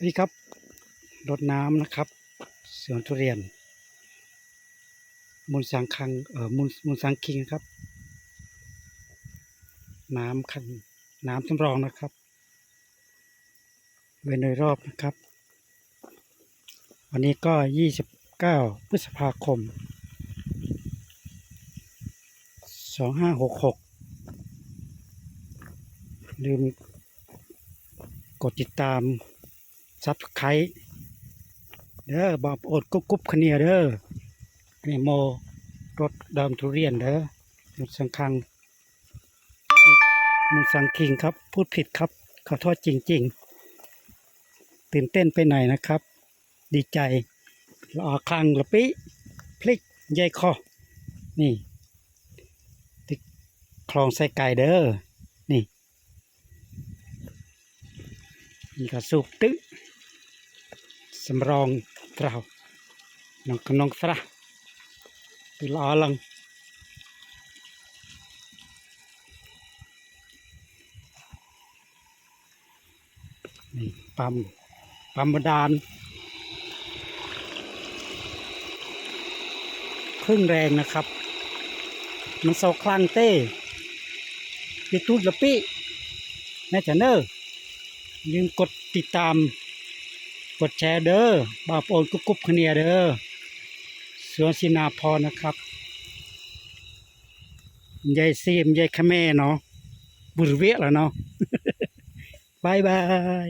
สวัสดีครับรดน้ำนะครับสวนทุเรียน มูลสังคังเอ่อมูลมูลสังคิงครับ น้ำคันน้ำสำรองนะครับไว้โดยรอบนะครับ วันนี้ก็ 29 พฤษภาคม 2566 ลืมกดติดตาม ซับสไคร์เด้อบอกอดกุ๊บกุ๊บคเนียเด้อนี่โมรถดำทุเรียนเด้อมุสังคังมุสังคิงครับ พูดผิดครับ ขอโทษจริง ๆ ตื่นเต้นไปหน่อยนะครับ ดีใจละออคลังละปิพลิกใยคอ นี่ติคลองใส่ไก่เด้อนี่นี่ก็สุกตึ๊ สำรองเตราน้องกน้องสระตุลาลังนี่ปัมปัมบาดาลครึ่งแรงนะครับ มันโซคลังเต้ปิดตูดละปิแม่จะเนอร์ลืมกดติดตาม กดแชร์เด้อบาปโอนกุ๊บกุ๊บคเนียเด้อสวนสินาพรนะครับยายซีมยายขแม่เนาะบุรเวะแล้วเนาะบายบาย